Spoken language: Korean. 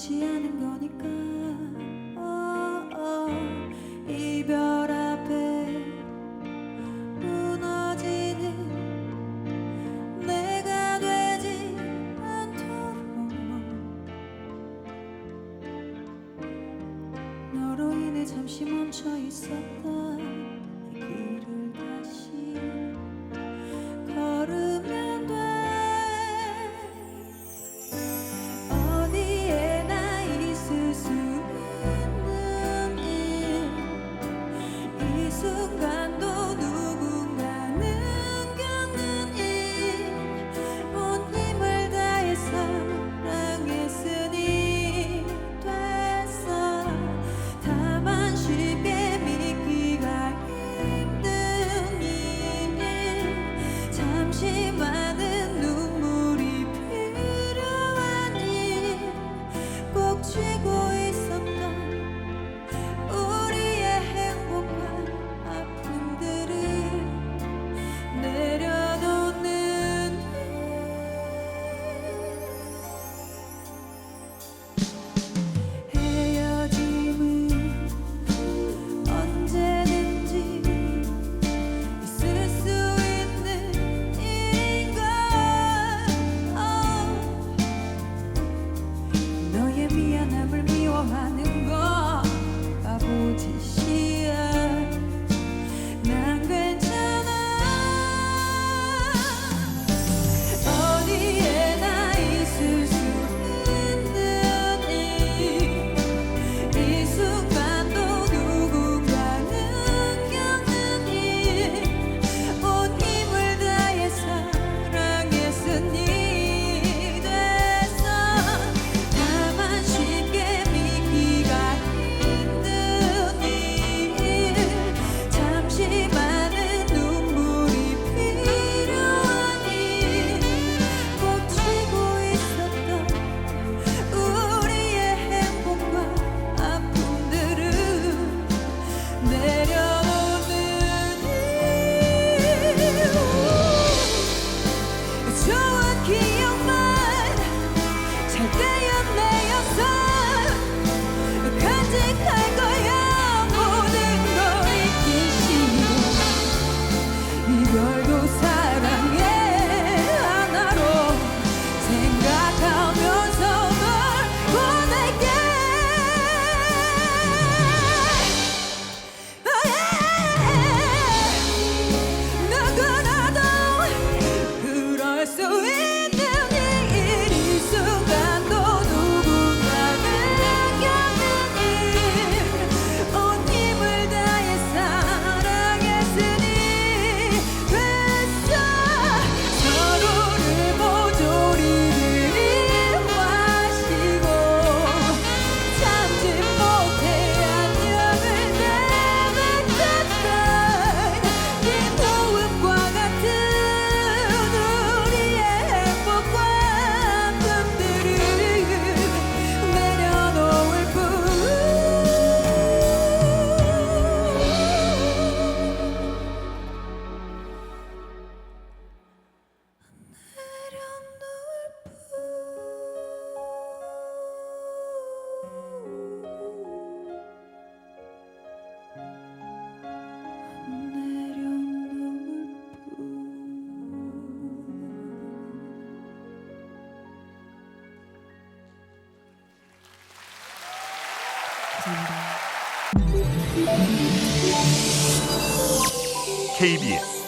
좋지 않은 거니까. oh, oh, 이별 앞에 무너지는 내가 되지 않도록. 너로 인해 잠시 멈춰 있었다 미안함을 미워하는 것 아버지 시 KBS